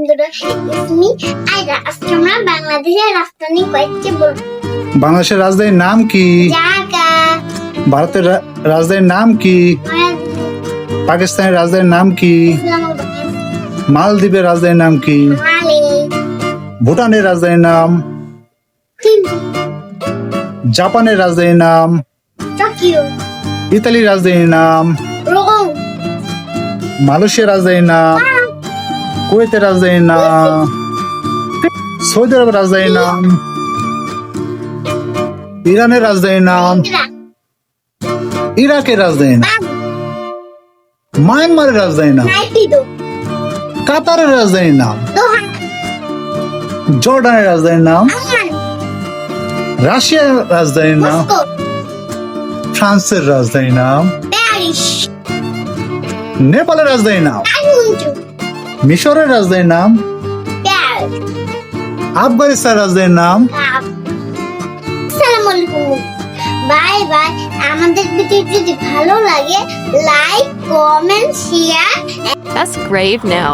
বন্ধুরা ইসমি আইরা আজকে আমরা বাংলাদেশের রাজধানী কয়েকটি বলব বাংলাদেশের রাজধানীর নাম কি? ঢাকা ভারতের রাজধানীর নাম কি? পাকিস্তানের রাজধানীর নাম কি? মালদ্বীপের রাজধানীর নাম কি? ভুটানের রাজধানীর নাম? জাপানের রাজধানীর নাম? ইতালির রাজধানীর নাম? মালয়েশিয়ার রাজধানীর নাম? কুয়েতের রাজধানীর নাম সৌদি আরবের রাজধানীর নাম ইরানের রাজধানীর নাম ইরাকের রাজধানীর নাম মায়ানমারের রাজধানীর নাম কাতারের রাজধানীর নাম জর্ডানের রাজধানীর নাম রাশিয়ার রাজধানীর নাম ফ্রান্সের রাজধানীর নাম নেপালের রাজধানীর নাম মিশরের রাজধানীর নাম? আফগানিস্তান রাজধানীর নাম? Bye bye. আমাদের ভিডিও যদি ভালো লাগে like comment share That's grave now.